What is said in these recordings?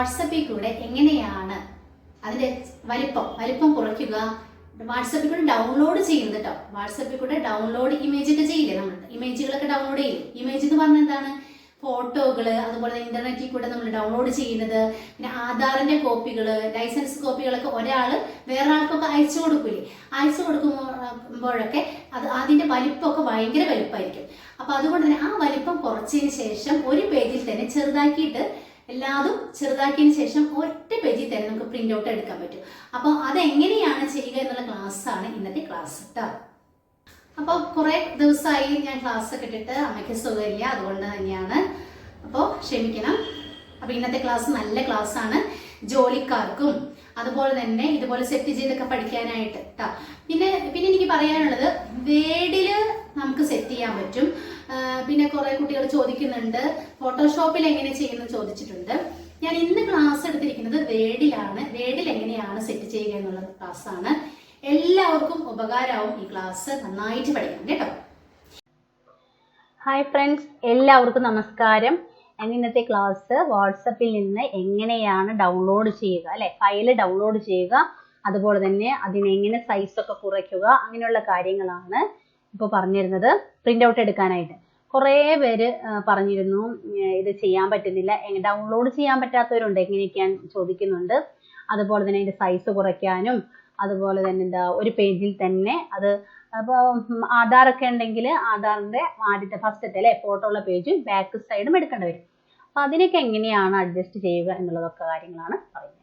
വാട്സപ്പിൽ കൂടെ എങ്ങനെയാണ് അതിന്റെ വലിപ്പം വലിപ്പം കുറയ്ക്കുക? വാട്സപ്പിൽ കൂടെ ഡൗൺലോഡ് ചെയ്യുന്നത് കേട്ടോ വാട്സപ്പിൽ കൂടെ ഡൗൺലോഡ് ഇമേജ് ഒക്കെ ചെയ്യില്ലേ നമ്മൾ ഇമേജുകളൊക്കെ ഡൗൺലോഡ് ചെയ്യും ഇമേജ് എന്ന് പറഞ്ഞാൽ എന്താണ്? ഫോട്ടോകൾ അതുപോലെ ഇന്റർനെറ്റിൽ കൂടെ നമ്മൾ ഡൗൺലോഡ് ചെയ്യുന്നത്. പിന്നെ ആധാറിന്റെ കോപ്പികൾ ലൈസൻസ് കോപ്പികളൊക്കെ ഒരാൾ വേറെ ആൾക്കൊക്കെ അയച്ചു കൊടുക്കില്ലേ അയച്ചു കൊടുക്കുമ്പോഴൊക്കെ അത് അതിന്റെ വലിപ്പമൊക്കെ ഭയങ്കര വലിപ്പമായിരിക്കും. അപ്പൊ അതുകൊണ്ട് തന്നെ ആ വലിപ്പം കുറച്ചതിന് ശേഷം ഒരു പേജിൽ തന്നെ ചെറുതാക്കിയിട്ട് എല്ലാതും ചെറുതാക്കിയതിന് ശേഷം ഒറ്റ പേജിൽ തന്നെ നമുക്ക് പ്രിന്റ് ഔട്ട് എടുക്കാൻ പറ്റും. അപ്പോൾ അതെങ്ങനെയാണ് ചെയ്യുക എന്നുള്ള ക്ലാസ് ആണ് ഇന്നത്തെ ക്ലാസ് കേട്ടോ അപ്പോൾ കുറേ ദിവസമായി ഞാൻ ക്ലാസ് ഒക്കെ ഇട്ടിട്ട് അമ്മയ്ക്ക് സുഖമില്ല അതുകൊണ്ട് തന്നെയാണ്. അപ്പോൾ ക്ഷമിക്കണം. അപ്പോൾ ഇന്നത്തെ ക്ലാസ് നല്ല ക്ലാസ് ആണ്. ജോലിക്കാർക്കും അതുപോലെ തന്നെ ഇതുപോലെ സെറ്റ് ചെയ്തൊക്കെ പഠിക്കാനായിട്ട് പിന്നെ പിന്നെ എനിക്ക് പറയാനുള്ളത് വേഡിൽ നമുക്ക് സെറ്റ് ചെയ്യാൻ പറ്റും. പിന്നെ കുറേ കുട്ടികൾ ചോദിക്കുന്നുണ്ട് ഫോട്ടോഷോപ്പിൽ എങ്ങനെ ചെയ്യുന്നു ചോദിച്ചിട്ടുണ്ട്. ഞാൻ ഇന്ന് ക്ലാസ് എടുത്തിരിക്കുന്നത് വേഡിലാണ്. വേഡിൽ എങ്ങനെയാണ് സെറ്റ് ചെയ്യുക എന്നുള്ള ക്ലാസ്സാണ് എല്ലാവർക്കും ഉപകാരമാവും ഈ ക്ലാസ് നന്നായിട്ട് പഠിക്കണം കേട്ടോ. ഹായ് ഫ്രണ്ട്സ് എല്ലാവർക്കും നമസ്കാരം. ഞാൻ ഇന്നത്തെ ക്ലാസ് വാട്സപ്പിൽ നിന്ന് എങ്ങനെയാണ് ഡൗൺലോഡ് ചെയ്യുക അല്ലെ? ഫയൽ ഡൗൺലോഡ് ചെയ്യുക അതുപോലെ തന്നെ അതിനെങ്ങനെ സൈസൊക്കെ കുറയ്ക്കുക അങ്ങനെയുള്ള കാര്യങ്ങളാണ് ഇപ്പോൾ പറഞ്ഞിരുന്നത് പ്രിന്റ് ഔട്ട് എടുക്കാനായിട്ട്. കുറേ പേര് പറഞ്ഞിരുന്നു ഇത് ചെയ്യാൻ പറ്റുന്നില്ല ഡൗൺലോഡ് ചെയ്യാൻ പറ്റാത്തവരുണ്ട് എങ്ങനെയൊക്കെയാണ് ചോദിക്കുന്നുണ്ട്. അതുപോലെ തന്നെ അതിന്റെ സൈസ് കുറയ്ക്കാനും അതുപോലെ തന്നെ എന്താ ഒരു പേജിൽ തന്നെ അത് അപ്പോൾ ഒക്കെ ഉണ്ടെങ്കിൽ ആധാറിന്റെ ആദ്യത്തെ ഫസ്റ്റത്തെ അല്ലെ ഫോട്ടോ ഉള്ള പേജും ബാക്ക് സൈഡും എടുക്കേണ്ടി വരും. അപ്പൊ അതിനൊക്കെ എങ്ങനെയാണ് അഡ്ജസ്റ്റ് ചെയ്യുക എന്നുള്ളതൊക്കെ കാര്യങ്ങളാണ് പറയുന്നത്.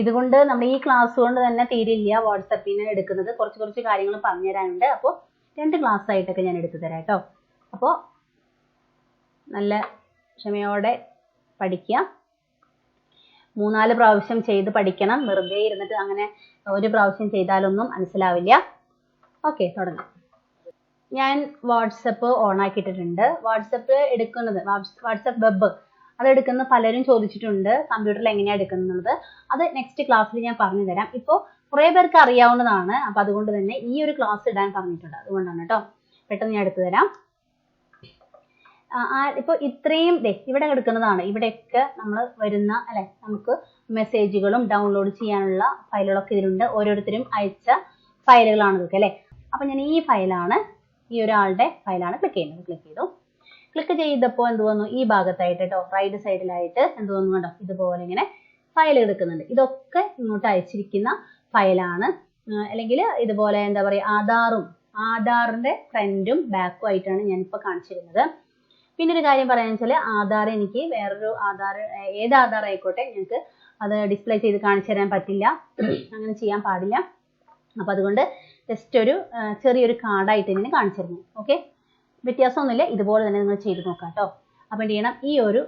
ഇതുകൊണ്ട് നമ്മൾ ഈ ക്ലാസ് കൊണ്ട് തന്നെ തീരില്ല വാട്സപ്പിൽ നിന്ന് എടുക്കുന്നത്. കുറച്ച് കുറച്ച് കാര്യങ്ങൾ പറഞ്ഞു തരാനുണ്ട് അപ്പോൾ രണ്ട് ക്ലാസ് ആയിട്ടൊക്കെ ഞാൻ എടുത്തു തരാം കേട്ടോ. അപ്പോൾ നല്ല ക്ഷമയോടെ പഠിക്കുക. മൂന്നാൽ പ്രാവശ്യം ചെയ്ത് പഠിക്കണം. വെറുതെ ഇരുന്നിട്ട് അങ്ങനെ ഒരു പ്രാവശ്യം ചെയ്താലൊന്നും മനസ്സിലാവില്ല. ഓക്കെ തുടങ്ങാം. ഞാൻ വാട്സപ്പ് ഓൺ ആക്കിയിട്ടിട്ടുണ്ട്. വാട്സപ്പ് എടുക്കുന്നത് വാട്സപ്പ് വെബ് അത് എടുക്കുന്ന പലരും ചോദിച്ചിട്ടുണ്ട് കമ്പ്യൂട്ടറിൽ എങ്ങനെയാണ് എടുക്കുന്നത് അത് നെക്സ്റ്റ് ക്ലാസ്സിൽ ഞാൻ പറഞ്ഞു തരാം ഇപ്പോൾ കുറേ പേർക്ക് അറിയാവുന്നതാണ്. അപ്പൊ അതുകൊണ്ട് തന്നെ ഈ ഒരു ക്ലാസ് ഇടാൻ പറഞ്ഞിട്ടുണ്ട്. അതുകൊണ്ടാണ് കേട്ടോ. പെട്ടെന്ന് ഞാൻ എടുത്തു തരാം. ഇപ്പൊ ഇത്രയും ദേ ഇവിടെ എടുക്കുന്നതാണ് ഇവിടെയൊക്കെ നമ്മൾ വരുന്ന അല്ലെ നമുക്ക് മെസ്സേജുകളും ഡൗൺലോഡ് ചെയ്യാനുള്ള ഫയലുകളൊക്കെ ഇതിലുണ്ട്. ഓരോരുത്തരും അയച്ച ഫയലുകളാണ് ഇതൊക്കെ അല്ലെ? അപ്പൊ ഞാൻ ഈ ഫയലാണ് ഈ ഒരാളുടെ ഫയലാണ് ക്ലിക്ക് ചെയ്യുന്നത്. ക്ലിക്ക് ചെയ്തു. ക്ലിക്ക് ചെയ്തപ്പോൾ എന്ത് വന്നു? ഈ ഭാഗത്തായിട്ട് കേട്ടോ റൈറ്റ് സൈഡിലായിട്ട് എന്ത് വന്നു കണ്ടോ? ഇതുപോലെ ഇങ്ങനെ ഫയൽ എടുക്കുന്നുണ്ട്. ഇതൊക്കെ ഇങ്ങോട്ട് അയച്ചിരിക്കുന്ന ഫയലാണ് അല്ലെങ്കിൽ ഇതുപോലെ എന്താ പറയുക ആധാറും ആധാറിന്റെ ഫ്രണ്ടും ബാക്കും ആയിട്ടാണ് ഞാൻ ഞാനിപ്പോൾ കാണിച്ചിരുന്നത്. പിന്നെ ഒരു കാര്യം പറയാന്ന് വെച്ചാൽ ആധാർ എനിക്ക് വേറൊരു ആധാർ ഏത് ആധാർ ആയിക്കോട്ടെ ഞങ്ങൾക്ക് അത് ഡിസ്പ്ലേ ചെയ്ത് കാണിച്ചു തരാൻ പറ്റില്ല. അങ്ങനെ ചെയ്യാൻ പാടില്ല. അപ്പൊ അതുകൊണ്ട് ജസ്റ്റ് ഒരു ചെറിയൊരു കാർഡായിട്ട് ഇങ്ങനെ കാണിച്ചു തരുന്നു ഓക്കെ വ്യത്യാസമൊന്നുമില്ല. ഇതുപോലെ തന്നെ നിങ്ങൾ ചെയ്ത് നോക്കാം കേട്ടോ അപ്പൊ എന്ത് ചെയ്യണം? ഈ ഒരു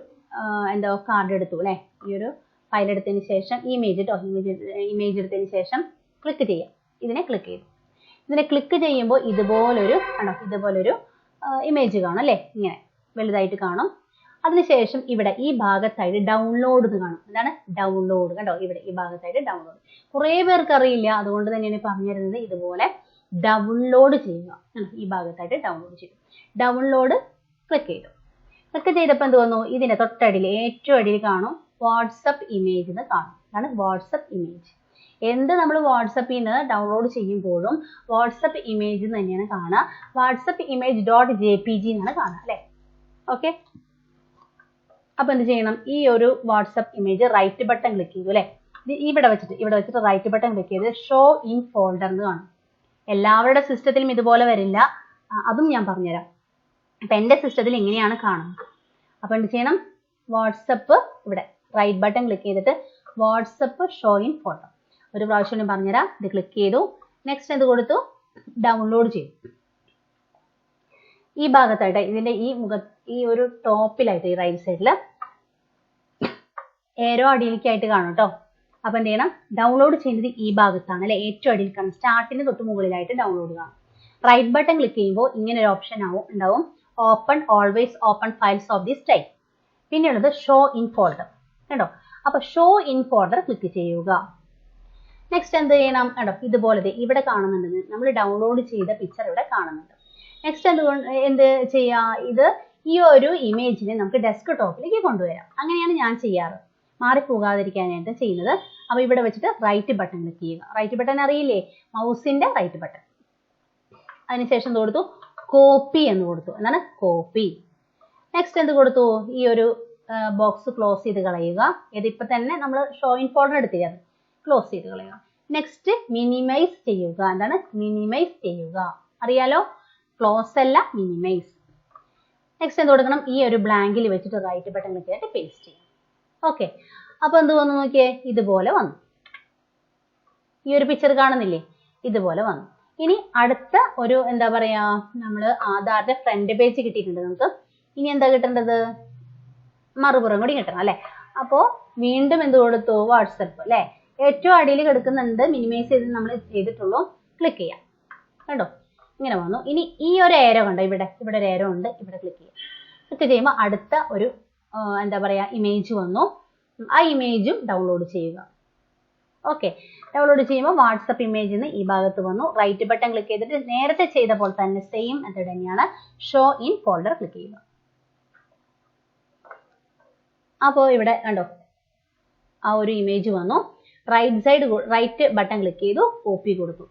എന്താ കാർഡ് എടുത്തു അല്ലേ? ഈ ഒരു ഫയൽ എടുത്തതിന് ശേഷം ഇമേജ് കേട്ടോ ഇമേജ് ഇമേജ് എടുത്തതിന് ശേഷം ക്ലിക്ക് ചെയ്യാം ഇതിനെ ക്ലിക്ക് ചെയ്തു. ഇതിനെ ക്ലിക്ക് ചെയ്യുമ്പോൾ ഇതുപോലൊരു കണ്ടോ? ഇതുപോലൊരു ഇമേജ് കാണും അല്ലേ? ഇങ്ങനെ വലുതായിട്ട് കാണും. അതിനുശേഷം ഇവിടെ ഈ ഭാഗത്തായിട്ട് ഡൗൺലോഡ് എന്ന് കാണും. എന്താണ്? ഡൗൺലോഡ് കണ്ടോ? ഇവിടെ ഈ ഭാഗത്തായിട്ട് ഡൗൺലോഡ് കുറേ പേർക്ക് അറിയില്ല. അതുകൊണ്ട് തന്നെയാണ് പറഞ്ഞു തരുന്നത് ഇതുപോലെ ഡൗൺലോഡ് ചെയ്യുക. ഈ ഭാഗത്തായിട്ട് ഡൗൺലോഡ് ചെയ്തു. ഡൗൺലോഡ് ക്ലിക്ക് ചെയ്തു. ക്ലിക്ക് ചെയ്തപ്പോൾ എന്ത് വന്നു? ഇതിന്റെ തൊട്ടടിയിൽ ഏറ്റവും അടിയിൽ കാണും വാട്സപ്പ് ഇമേജ് എന്ന് കാണും. അതാണ് വാട്സപ്പ് ഇമേജ് എന്ത് നമ്മൾ വാട്സപ്പിൽ നിന്ന് ഡൗൺലോഡ് ചെയ്യുമ്പോഴും വാട്സപ്പ് ഇമേജ് തന്നെയാണ് കാണുക. WhatsApp image dot J P G എന്നാണ് കാണുക അല്ലേ? ഓക്കെ അപ്പൊ എന്ത് ചെയ്യണം? ഈ ഒരു WhatsApp image right button click ചെയ്തു അല്ലേ? ഇവിടെ വെച്ചിട്ട് ഇവിടെ വെച്ചിട്ട് റൈറ്റ് ബട്ടൺ ക്ലിക്ക് ചെയ്ത് ഷോ ഇൻ ഫോൾഡർ എന്ന് കാണും. എല്ലാവരുടെ സിസ്റ്റത്തിലും ഇതുപോലെ വരില്ല. അതും ഞാൻ പറഞ്ഞുതരാം. അപ്പൊ എന്റെ സിസ്റ്റത്തിൽ ഇങ്ങനെയാണ് കാണുന്നത്. അപ്പൊ എന്ത് ചെയ്യണം? വാട്സപ്പ് ഇവിടെ. റൈറ്റ് ബട്ടൺ ക്ലിക്ക് ചെയ്തിട്ട് വാട്സപ്പ് ഷോ ഇൻ ഫോട്ടോ ഒരു പ്രാവശ്യം പറഞ്ഞുതരാം. ഇത് ക്ലിക്ക് ചെയ്തു. നെക്സ്റ്റ് എന്ത് കൊടുത്തു? ഡൗൺലോഡ് ചെയ്തു. ഈ ഭാഗത്തായിട്ട് ഇതിന്റെ ഈ മുഖ ഈ ഒരു ടോപ്പിലായിട്ട് ഈ റൈറ്റ് സൈഡിൽ ഏരോ അടിയിലേക്കായിട്ട് കാണും കേട്ടോ അപ്പൊ എന്ത് ചെയ്യണം? ഡൗൺലോഡ് ചെയ്യുന്നത് ഈ ഭാഗത്താണ് അല്ലെ? ഏറ്റവും അടിയിൽ കാണും. സ്റ്റാർട്ടിന് തൊട്ട് മുകളിലായിട്ട് ഡൗൺലോഡ് കാണും. റൈറ്റ് ബട്ടൺ ക്ലിക്ക് ചെയ്യുമ്പോൾ ഇങ്ങനെ ഒരു ഓപ്ഷൻ ആവും ഉണ്ടാവും. Open always open files of this type പിന്നെയുള്ളത് ഷോ ഇൻ ഫോൾഡർ കണ്ടോ? അപ്പൊ ഷോ ഇൻ ഫോൾഡർ ക്ലിക്ക് ചെയ്യുക. നെക്സ്റ്റ് എന്ത് ചെയ്യണം? കണ്ടോ? ഇതുപോലെ ഇവിടെ കാണുന്നുണ്ട്. നമ്മൾ ഡൗൺലോഡ് ചെയ്ത പിക്ചർ ഇവിടെ കാണുന്നുണ്ട്. നെക്സ്റ്റ് എന്തുകൊണ്ട് എന്ത് ചെയ്യാ? ഇത് ഈ ഒരു ഇമേജിനെ നമുക്ക് ഡെസ്ക് ടോപ്പിലേക്ക് കൊണ്ടുവരാം. അങ്ങനെയാണ് ഞാൻ ചെയ്യാറ്. മാറിപ്പോകാതിരിക്കാനായിട്ട് ചെയ്യുന്നത്. അപ്പോൾ ഇവിടെ വെച്ചിട്ട് റൈറ്റ് ബട്ടൺ ക്ലിക്ക് ചെയ്യുക. റൈറ്റ് ബട്ടൺ അറിയില്ലേ? മൗസിന്റെ റൈറ്റ് ബട്ടൺ അതിനുശേഷം എന്ത് കൊടുത്തു? കോപ്പി എന്ന് കൊടുത്തു. എന്താണ്? കോപ്പി നെക്സ്റ്റ് എന്ത് കൊടുത്തു? ഈ ഒരു ബോക്സ് ക്ലോസ് ചെയ്ത് കളയുക. ഇത് ഇപ്പൊ തന്നെ നമ്മൾ ഷോയിൻ ഫോൾഡർ എടുത്തില്ല ക്ലോസ് ചെയ്ത് കളയുക. നെക്സ്റ്റ് മിനിമൈസ് ചെയ്യുക. എന്താണ്? മിനിമൈസ് ചെയ്യുക. അറിയാലോ? ക്ലോസ് അല്ല മിനിമൈസ് നെക്സ്റ്റ് എന്ത് കൊടുക്കണം? ഈ ഒരു ബ്ലാങ്കിൽ വെച്ചിട്ട് റൈറ്റ് ബട്ടൺ ചെയ്തിട്ട് പേസ്റ്റ് ചെയ്യാം ഓക്കെ അപ്പോൾ എന്ത് വന്നു നോക്കിയേ? ഇതുപോലെ വന്നു. ഈ ഒരു പിക്ചർ കാണുന്നില്ലേ? ഇതുപോലെ വന്നു. ഇനി അടുത്ത ഒരു എന്താ പറയാ? നമ്മൾ ആധാറിന്റെ ഫ്രണ്ട് പേജ് കിട്ടിയിട്ടുണ്ട് നമുക്ക്. ഇനി എന്താ കിട്ടേണ്ടത്? മറുപുറം കൂടി കിട്ടണം അല്ലെ? അപ്പോ വീണ്ടും എന്ത് കൊടുത്തു? വാട്സപ്പ് അല്ലെ? ഏറ്റവും അടിയിൽ കിടക്കുന്നുണ്ട് മിനിമൈസ് ചെയ്ത് നമ്മൾ ചെയ്തിട്ടുള്ളൂ. ക്ലിക്ക് ചെയ്യാം. കണ്ടോ? ഇങ്ങനെ വന്നു. ഇനി ഈ ഒരു ഏരോ കണ്ടോ? ഇവിടെ ഇവിടെ ഒരു ഏരോ ഉണ്ട്. ഇവിടെ ക്ലിക്ക് ചെയ്യാം. ക്ലിക്ക് ചെയ്യുമ്പോൾ അടുത്ത ഒരു എന്താ പറയാ ഇമേജ് വന്നു. ആ ഇമേജും ഡൗൺലോഡ് ചെയ്യുക. ഓക്കെ ഡൗൺലോഡ് ചെയ്യുമ്പോൾ വാട്സപ്പ് ഇമേജ് നിന്ന് ഈ ഭാഗത്ത് വന്നു. റൈറ്റ് ബട്ടൺ ക്ലിക്ക് ചെയ്തിട്ട് നേരത്തെ ചെയ്ത പോലെ തന്നെ സെയിം മെത്തേഡ് തന്നെയാണ്. ഷോ ഇൻ ഫോൾഡർ ക്ലിക്ക് ചെയ്യുക. അപ്പോൾ ഇവിടെ കണ്ടോ? ആ ഒരു ഇമേജ് വന്നു. Right side right button click ചെയ്തു കോപ്പി കൊടുത്തു.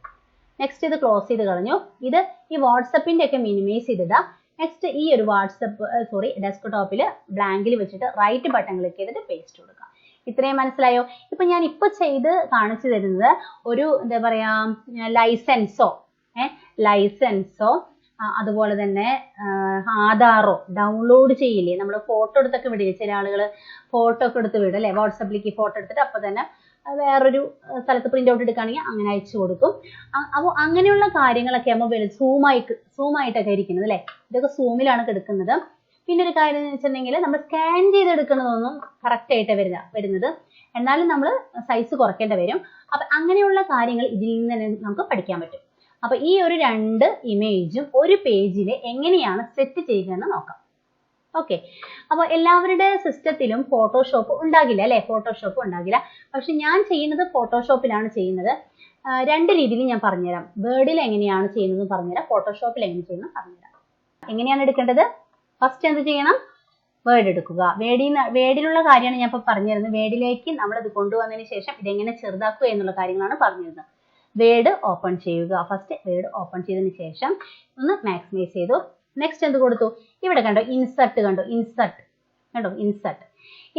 നെക്സ്റ്റ് ഇത് ക്ലോസ് ചെയ്ത് കളഞ്ഞു. ഇത് ഈ വാട്സപ്പിന്റെ ഒക്കെ മിനിമൈസ് ചെയ്തിടാം. നെക്സ്റ്റ് ഈ ഒരു വാട്സപ്പ് സോറി ഡെസ്ക്ടോപ്പിൽ ബ്ലാങ്കിൽ വെച്ചിട്ട് റൈറ്റ് ബട്ടൺ ക്ലിക്ക് ചെയ്തിട്ട് പേസ്റ്റ് കൊടുക്കുക ഇത്രയും മനസ്സിലായോ? ഇപ്പൊ ഞാൻ ഇപ്പൊ ചെയ്ത് കാണിച്ചു തരുന്നത് ഒരു എന്താ പറയാ ലൈസൻസോ ഏഹ് ലൈസൻസോ അതുപോലെ തന്നെ ആധാറോ ഡൗൺലോഡ് ചെയ്യില്ലേ? നമ്മൾ ഫോട്ടോ എടുത്തൊക്കെ വിടില്ലേ? ചില ആളുകൾ ഫോട്ടോ ഒക്കെ എടുത്ത് വിടും അല്ലേ? വാട്സപ്പിലേക്ക് ഫോട്ടോ എടുത്തിട്ട് അപ്പൊ തന്നെ വേറൊരു സ്ഥലത്ത് പ്രിന്റ് ഔട്ട് എടുക്കുകയാണെങ്കിൽ അങ്ങനെ അയച്ചു കൊടുക്കും. അപ്പോൾ അങ്ങനെയുള്ള കാര്യങ്ങളൊക്കെ ആകുമ്പോൾ സൂമായിട്ട് സൂമായിട്ടൊക്കെ ഇരിക്കുന്നത് അല്ലേ? ഇതൊക്കെ സൂമിലാണ് കിടക്കുന്നത്. പിന്നെ ഒരു കാര്യം എന്ന് വെച്ചിട്ടുണ്ടെങ്കിൽ നമ്മൾ സ്കാൻ ചെയ്ത് എടുക്കുന്നതൊന്നും കറക്റ്റ് ആയിട്ട് വരുന്ന വരുന്നത്. എന്നാലും നമ്മൾ സൈസ് കുറയ്ക്കേണ്ടി വരും. അപ്പൊ അങ്ങനെയുള്ള കാര്യങ്ങൾ ഇതിൽ നിന്ന് തന്നെ നമുക്ക് പഠിക്കാൻ പറ്റും. അപ്പൊ ഈ ഒരു രണ്ട് ഇമേജും ഒരു പേജിൽ എങ്ങനെയാണ് സെറ്റ് ചെയ്യുക എന്ന് നോക്കാം. ഓക്കെ അപ്പൊ എല്ലാവരുടെ സിസ്റ്റത്തിലും ഫോട്ടോഷോപ്പ് ഉണ്ടാകില്ല അല്ലേ? ഫോട്ടോഷോപ്പ് ഉണ്ടാകില്ല. പക്ഷെ ഞാൻ ചെയ്യുന്നത് ഫോട്ടോഷോപ്പിലാണ് ചെയ്യുന്നത്. രണ്ട് രീതിയിൽ ഞാൻ പറഞ്ഞുതരാം. വേർഡിൽ എങ്ങനെയാണ് ചെയ്യുന്നത് പറഞ്ഞുതരാം. ഫോട്ടോഷോപ്പിൽ എങ്ങനെ ചെയ്യുന്നത് പറഞ്ഞുതരാം. എങ്ങനെയാണ് എടുക്കേണ്ടത്? ഫസ്റ്റ് എന്ത് ചെയ്യണം? വേർഡ് എടുക്കുക. വേഡിൽ വേഡിലുള്ള കാര്യമാണ് ഞാൻ ഇപ്പോൾ പറഞ്ഞിരുന്നത് വേഡിലേക്ക് നമ്മൾ ഇത് കൊണ്ടുവന്നതിന് ശേഷം ഇതെങ്ങനെ ചെറുതാക്കുക എന്നുള്ള കാര്യങ്ങളാണ് പറഞ്ഞിരുന്നത്. വേഡ് ഓപ്പൺ ചെയ്യുക. ഫസ്റ്റ് വേഡ് ഓപ്പൺ ചെയ്തതിനു ശേഷം ഒന്ന് മാക്സിമൈസ് ചെയ്തു. നെക്സ്റ്റ് എന്ത് കൊടുത്തു? ഇവിടെ കണ്ടോ ഇൻസർട്ട് കണ്ടോ? ഇൻസർട്ട് കണ്ടോ? ഇൻസർട്ട്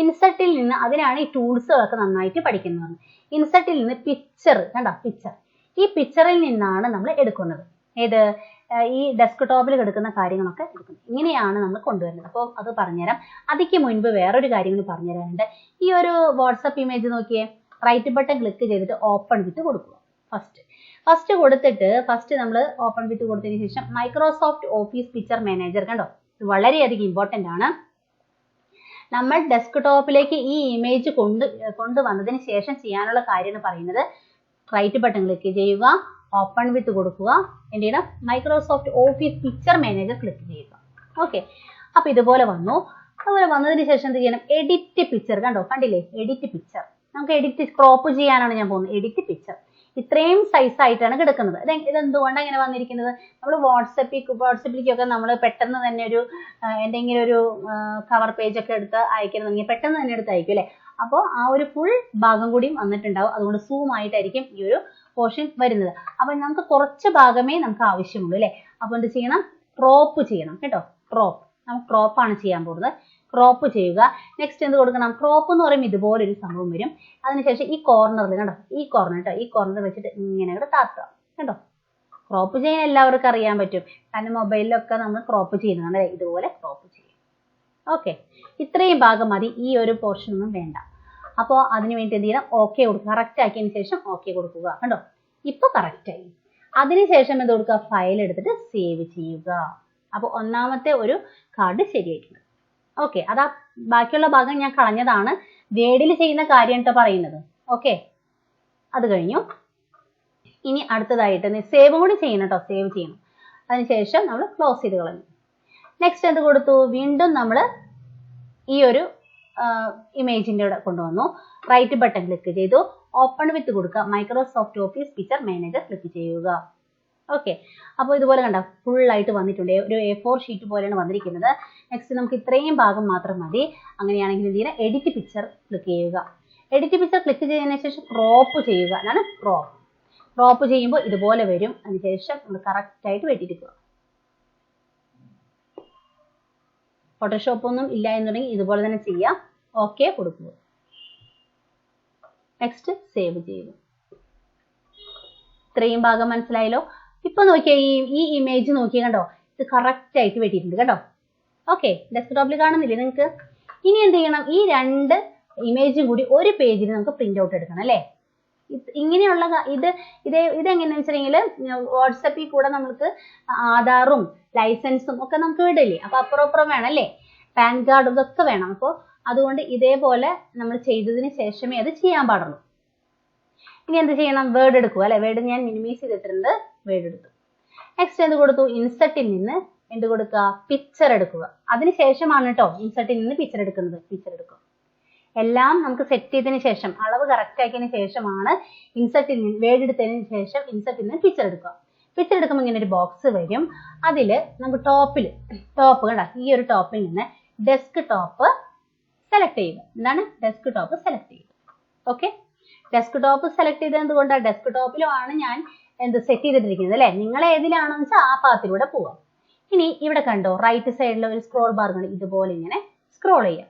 ഇൻസർട്ടിൽ നിന്ന് അതിനാണ് ഈ ടൂൾസുകളൊക്കെ നന്നായിട്ട് പഠിക്കുന്നത്. ഇൻസർട്ടിൽ നിന്ന് പിക്ചർ കണ്ടോ? പിക്ചർ ഈ പിക്ചറിൽ നിന്നാണ് നമ്മൾ എടുക്കുന്നത്. ഏത്? ഈ ഡെസ്ക്ടോപ്പിൽ കിടക്കുന്ന കാര്യങ്ങളൊക്കെ എടുക്കുന്നത്. ഇങ്ങനെയാണ് നമ്മൾ കൊണ്ടുവരുന്നത്. അപ്പോൾ അത് പറഞ്ഞുതരാം. അതിക്ക് മുൻപ് വേറൊരു കാര്യം കൂടി പറഞ്ഞുതരാനുണ്ട്. ഈ ഒരു വാട്സപ്പ് ഇമേജ് നോക്കിയേ. റൈറ്റ് ബട്ടൺ ക്ലിക്ക് ചെയ്തിട്ട് ഓപ്പൺ വിത്ത് കൊടുക്കുക. ഫസ്റ്റ് ഫസ്റ്റ് കൊടുത്തിട്ട് ഫസ്റ്റ് നമ്മൾ ഓപ്പൺ വിത്ത് കൊടുത്തതിന് ശേഷം മൈക്രോസോഫ്റ്റ് ഓഫീസ് പിക്ചർ മാനേജർ കണ്ടോ? ഇത് വളരെയധികം ഇമ്പോർട്ടന്റ് ആണ്. നമ്മൾ ഡെസ്ക്ടോപ്പിലേക്ക് ഈ ഇമേജ് കൊണ്ട് കൊണ്ടുവന്നതിന് ശേഷം ചെയ്യാനുള്ള കാര്യം എന്ന് പറയുന്നത് റൈറ്റ് ബട്ടൺ ക്ലിക്ക് ചെയ്യുക ഓപ്പൺ വിത്ത് കൊടുക്കുക എന്ത് ചെയ്യണം? Microsoft Office Picture Manager click ചെയ്യുക. ഓക്കെ അപ്പൊ ഇതുപോലെ വന്നു. അതുപോലെ വന്നതിന് ശേഷം എന്ത് ചെയ്യണം? എഡിറ്റ് പിക്ചർ കണ്ടോ? കണ്ടില്ലേ? എഡിറ്റ് പിക്ചർ നമുക്ക് എഡിറ്റ് ക്രോപ്പ് ചെയ്യാനാണ് ഞാൻ പോകുന്നത്. എഡിറ്റ് പിക്ചർ ഇത്രയും സൈസ് ആയിട്ടാണ് കിടക്കുന്നത്. ഇത് ഇതെന്തുകൊണ്ടാണ് അങ്ങനെ വന്നിരിക്കുന്നത്? നമ്മൾ വാട്സപ്പിൽ വാട്സപ്പിലേക്കൊക്കെ നമ്മൾ പെട്ടെന്ന് തന്നെ ഒരു എന്തെങ്കിലും ഒരു കവർ പേജ് ഒക്കെ എടുത്ത് അയക്കണമെങ്കിൽ പെട്ടെന്ന് തന്നെ എടുത്ത് അയക്കും അല്ലേ? അപ്പോൾ ആ ഒരു ഫുൾ ഭാഗം കൂടിയും വന്നിട്ടുണ്ടാവും. അതുകൊണ്ട് സൂം ആയിട്ടായിരിക്കും ഈ ഒരു പോർഷൻ വരുന്നത്. അപ്പൊ നമുക്ക് കുറച്ച് ഭാഗമേ നമുക്ക് ആവശ്യമുള്ളൂ അല്ലേ? അപ്പൊ എന്ത് ചെയ്യണം? ക്രോപ്പ് ചെയ്യണം കേട്ടോ. ക്രോപ്പ് നമുക്ക് ക്രോപ്പ് ആണ് ചെയ്യാൻ പോകുന്നത്. ക്രോപ്പ് ചെയ്യുക. നെക്സ്റ്റ് എന്ത് കൊടുക്കണം? ക്രോപ്പ് എന്ന് പറയുമ്പോൾ ഇതുപോലെ ഒരു സംഭവം വരും. അതിനുശേഷം ഈ കോർണറിൽ കണ്ടോ? ഈ കോർണർ കേട്ടോ ഈ കോർണർ വെച്ചിട്ട് ഇങ്ങനെ കൂടെ താത്തുക. കേട്ടോ ക്രോപ്പ് ചെയ്യാൻ എല്ലാവർക്കും അറിയാൻ പറ്റും. കാരണം മൊബൈലിലൊക്കെ നമ്മൾ ക്രോപ്പ് ചെയ്യുന്നതാണ് ഇതുപോലെ ക്രോപ്പ് ചെയ്യും. ഓക്കെ ഇത്രയും ഭാഗം മതി. ഈ ഒരു പോർഷൻ ഒന്നും വേണ്ട. അപ്പോൾ അതിന് വേണ്ടി എന്ത് ചെയ്യണം? ഓക്കെ കൊടുക്കുക. കറക്റ്റ് ആക്കിയതിന് ശേഷം ഓക്കെ കൊടുക്കുക. കണ്ടോ? ഇപ്പോൾ കറക്റ്റ് ആയി. അതിനുശേഷം എന്ത് കൊടുക്കുക? ഫയൽ എടുത്തിട്ട് സേവ് ചെയ്യുക. അപ്പോൾ ഒന്നാമത്തെ ഒരു കാർഡ് ശരിയായിട്ടുണ്ട്. ഓക്കെ അതാ ബാക്കിയുള്ള ഭാഗം ഞാൻ കളഞ്ഞതാണ്. വേഡിൽ ചെയ്യുന്ന കാര്യം കേട്ടോ പറയുന്നത്. ഓക്കെ അത് കഴിഞ്ഞു. ഇനി അടുത്തതായിട്ട് സേവ് കൂടി ചെയ്യണം കേട്ടോ സേവ് ചെയ്യണം. അതിനുശേഷം നമ്മൾ ക്ലോസ് ചെയ്ത് കളഞ്ഞു. നെക്സ്റ്റ് എന്ത് കൊടുത്തു? വീണ്ടും നമ്മൾ ഈ ഒരു ഇമേജിന്റെ കൂടെ കൊണ്ടുവന്നു. റൈറ്റ് ബട്ടൺ ക്ലിക്ക് ചെയ്തു. ഓപ്പൺ വിത്ത് കൊടുക്കുക. Microsoft Office Picture Manager click ചെയ്യുക. ഓക്കെ അപ്പോൾ ഇതുപോലെ കണ്ട ആയിട്ട് വന്നിട്ടുണ്ട്. ഒരു എ ഫോർ ഷീറ്റ് പോലെയാണ് വന്നിരിക്കുന്നത്. നെക്സ്റ്റ് നമുക്ക് ഇത്രയും ഭാഗം മാത്രം മതി. അങ്ങനെയാണെങ്കിൽ എന്ത് എഡിറ്റ് പിക്ചർ ക്ലിക്ക് ചെയ്യുക. എഡിറ്റ് പിക്ചർ ക്ലിക്ക് ചെയ്തതിന് ശേഷം ക്രോപ്പ് ചെയ്യുക. അതാണ് ക്രോപ്പ് ക്രോപ്പ് ചെയ്യുമ്പോൾ ഇതുപോലെ വരും. അതിനുശേഷം നമ്മൾ കറക്റ്റ് ആയിട്ട് വെട്ടിയെടുക്കുക. ഫോട്ടോഷോപ്പ് ഒന്നും ഇല്ല എന്നുണ്ടെങ്കിൽ ഇതുപോലെ തന്നെ ചെയ്യാം. ഓക്കെ കൊടുക്കുക. നെക്സ്റ്റ് സേവ് ചെയ്യുക. ഇത്രയും ഭാഗം മനസ്സിലായല്ലോ? ഇപ്പൊ നോക്കിയേ ഈ ഈ ഇമേജ് നോക്കിയേ കണ്ടോ? ഇത് കറക്റ്റ് ആയിട്ട് വെട്ടിയിട്ടുണ്ട് കേട്ടോ ഓക്കെ ഡെസ്ക്ടോപ്പിൽ കാണുന്നില്ലേ നിങ്ങൾക്ക് ഇനി എന്ത് ചെയ്യണം? ഈ രണ്ട് ഇമേജും കൂടി ഒരു പേജിൽ നമുക്ക് പ്രിന്റ് ഔട്ട് എടുക്കണം അല്ലേ? ഇങ്ങനെയുള്ള ഇത് ഇത് ഇതെങ്ങനെയാണെന്ന് വെച്ചിട്ടുണ്ടെങ്കിൽ വാട്സപ്പിൽ കൂടെ നമുക്ക് ആധാറും ലൈസൻസും ഒക്കെ നമുക്ക് വിടില്ലേ അപ്പൊ അപ്പുറം അപ്പുറം വേണം അല്ലേ? പാൻ കാർഡ് ഇതൊക്കെ വേണം. അപ്പോൾ അതുകൊണ്ട് ഇതേപോലെ നമ്മൾ ചെയ്തതിന് ശേഷമേ അത് ചെയ്യാൻ പാടുള്ളൂ. ഇനി എന്ത് ചെയ്യണം? വേർഡ് എടുക്കുക അല്ലെ? വേർഡ് ഞാൻ മിനിമൈസ് ചെയ്തിട്ടുണ്ട് വേർഡ് എടുത്തു. നെക്സ്റ്റ് എന്ത് കൊടുത്തു? ഇൻസെർട്ടിൽ നിന്ന് എന്ത് കൊടുക്കുക? പിക്ചർ എടുക്കുക. അതിനുശേഷമാണ് കേട്ടോ ഇൻസെർട്ടിൽ നിന്ന് പിക്ചർ എടുക്കുന്നത്. പിക്ചർ എടുക്കുക. എല്ലാം നമുക്ക് സെറ്റ് ചെയ്തതിന് ശേഷം അളവ് കറക്റ്റ് ആക്കിയതിന് ശേഷമാണ് ഇൻസെർട്ടിൽ നിന്ന് വേർഡ് എടുത്തതിന് ശേഷം ഇൻസെർട്ടിൽ നിന്ന് പിക്ചർ എടുക്കുക. പിക്ചർ എടുക്കുമ്പോൾ ഇങ്ങനെ ഒരു ബോക്സ് വരും. അതിൽ നമുക്ക് ടോപ്പിൽ ടോപ്പ് കണ്ട? ഈ ഒരു ടോപ്പിൽ നിന്ന് ഡെസ്ക് ടോപ്പ് സെലക്ട് ചെയ്യുക. എന്താണ്? ഡെസ്ക് ടോപ്പ് സെലക്ട് ചെയ്യുക. ഓക്കെ ഡെസ്ക് ടോപ്പ് സെലക്ട് ചെയ്തത് എന്തുകൊണ്ടാണ് ഡെസ്ക് ടോപ്പിലുമാണ് ഞാൻ എന്ത് സെറ്റ് ചെയ്തിട്ടിരിക്കുന്നത് അല്ലേ? നിങ്ങൾ ഏതിലാണെന്ന് വെച്ചാൽ ആ പാത്തിലൂടെ പോവാം. ഇനി ഇവിടെ കണ്ടോ റൈറ്റ് സൈഡിൽ ഒരു സ്ക്രോൾ ബാർ കണ്ടു ഇതുപോലെ ഇങ്ങനെ സ്ക്രോൾ ചെയ്യാം.